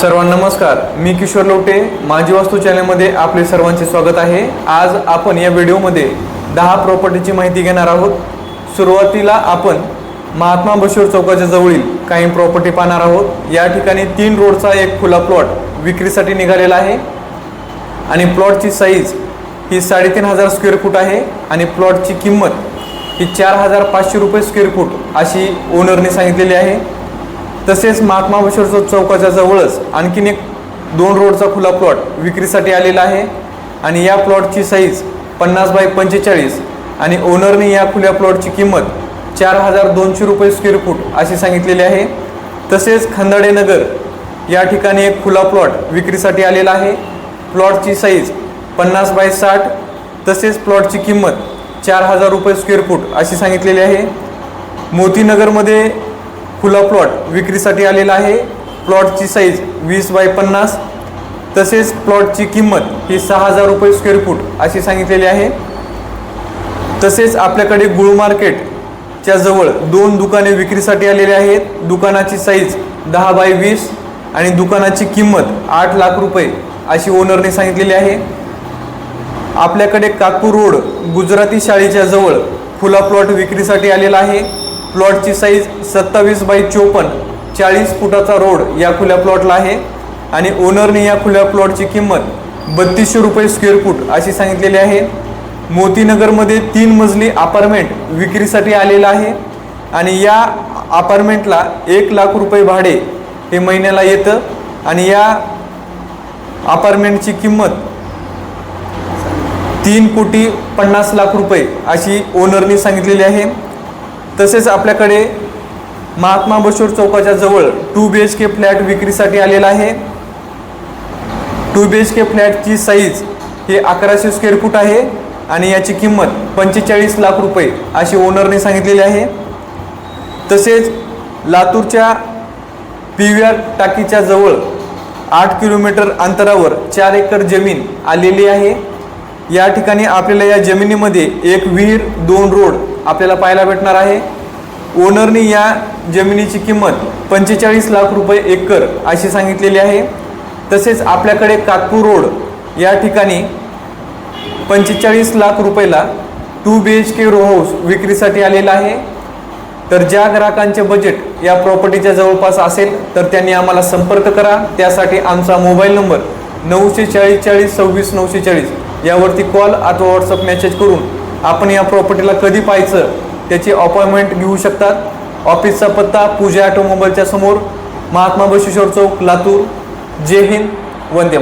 सर्वांना नमस्कार. मी किशोर लोटे. माझी वास्तू चॅनलमध्ये आपले सर्वांचे स्वागत आहे. आज आपण या व्हिडिओमध्ये दहा प्रॉपर्टीची माहिती घेणार आहोत. सुरुवातीला आपण महात्मा बशोर चौकाच्या जवळील काही प्रॉपर्टी पाहणार आहोत. या ठिकाणी तीन रोडचा एक खुला प्लॉट विक्रीसाठी निघालेला आहे. आणि प्लॉटची साईज ही साडेतीन हजार स्क्वेअर फूट आहे. आणि प्लॉटची किंमत ही चार हजार पाचशे रुपये स्क्वेअर फूट अशी ओनरने सांगितलेली आहे. तसेच महात्मा बशीर चौकाच्या जवळच आणखीन एक दोन रोडचा खुला प्लॉट विक्रीसाठी आलेला आहे. आणि या प्लॉटची साईज पन्नास बाय पंचेचाळीस आणि ओनरने या खुल्या प्लॉटची किंमत चार हजार दोनशे रुपये स्क्वेअर फूट अशी सांगितलेली आहे. तसेच खंदाडेनगर या ठिकाणी एक खुला प्लॉट विक्रीसाठी आलेला आहे. प्लॉटची साईज पन्नास बाय साठ तसेच प्लॉटची किंमत चार हजार रुपये स्क्वेअर फूट अशी सांगितलेली आहे. मोतीनगरमध्ये खुला प्लॉट विक्रीसाठी आलेला आहे. प्लॉटची साईज वीस बाय पन्नास. तसेच प्लॉटची किंमत ही सहा हजार रुपये स्क्वेअर फूट अशी सांगितलेली आहे. तसेच आपल्याकडे गुळ मार्केटच्या जवळ दोन दुकाने विक्रीसाठी आलेले आहेत. दुकानाची साईज दहा बाय वीस आणि दुकानाची किंमत आठ लाख रुपये अशी ओनरने सांगितलेली आहे. आपल्याकडे काकूर रोड गुजराती शाळेच्या जवळ खुला प्लॉट विक्रीसाठी आलेला आहे. प्लॉटची साईज सत्तावीस बाय चोपन्न चाळीस फुटाचा रोड या खुल्या प्लॉटला आहे. आणि ओनरने या खुल्या प्लॉटची किंमत बत्तीसशे रुपये स्क्वेअर फूट अशी सांगितलेली आहे. मोतीनगरमध्ये तीन मजली अपार्टमेंट विक्रीसाठी आलेलं आहे. आणि या अपार्टमेंटला एक लाख रुपये भाडे हे महिन्याला येतं. आणि या अपार्टमेंटची किंमत तीन कोटी पन्नास लाख रुपये अशी ओनरने सांगितलेली आहे. तसेच आपल्याकडे महात्मा बशोर चौकाच्या जवळ two B H K flat विक्रीसाठी आलेला आहे. टू बी एच के फ्लॅटची साईज ही अकराशे स्क्वेअर फूट आहे आणि याची किंमत पंचेचाळीस लाख रुपये अशी ओनरने सांगितलेली आहे. तसेच लातूरच्या पी व्ही आर टाकीच्या जवळ आठ किलोमीटर अंतरावर चार एकर जमीन आलेली आहे. या ठिकाणी आपल्याला या जमिनीमध्ये एक विहीर दोन रोड आपल्याला पाहायला भेटणार आहे. ओनरनी या जमिनीची किंमत पंचेचाळीस लाख रुपये एकर अशी सांगितलेली आहे. तसेच आपल्याकडे कातपूर रोड या ठिकाणी पंचेचाळीस लाख रुपयाला two B H K row house विक्रीसाठी आलेला आहे. तर ज्या ग्राहकांचे बजेट या प्रॉपर्टीच्या जवळपास असेल तर त्यांनी आम्हाला संपर्क करा. त्यासाठी आमचा मोबाईल नंबर नऊशे चाळीस चाळीस सव्वीस नऊशे चाळीस यावरती कॉल अथवा व्हॉट्सअप मेसेज करून आपण या प्रॉपर्टीला कधी पाहायचं त्याची अपॉइंटमेंट घेऊ शकतात. ऑफिसचा पत्ता पूजा ऑटोमोबाईलच्या समोर महात्मा बशेश्वर चौक लातूर. जय हिंद वंदे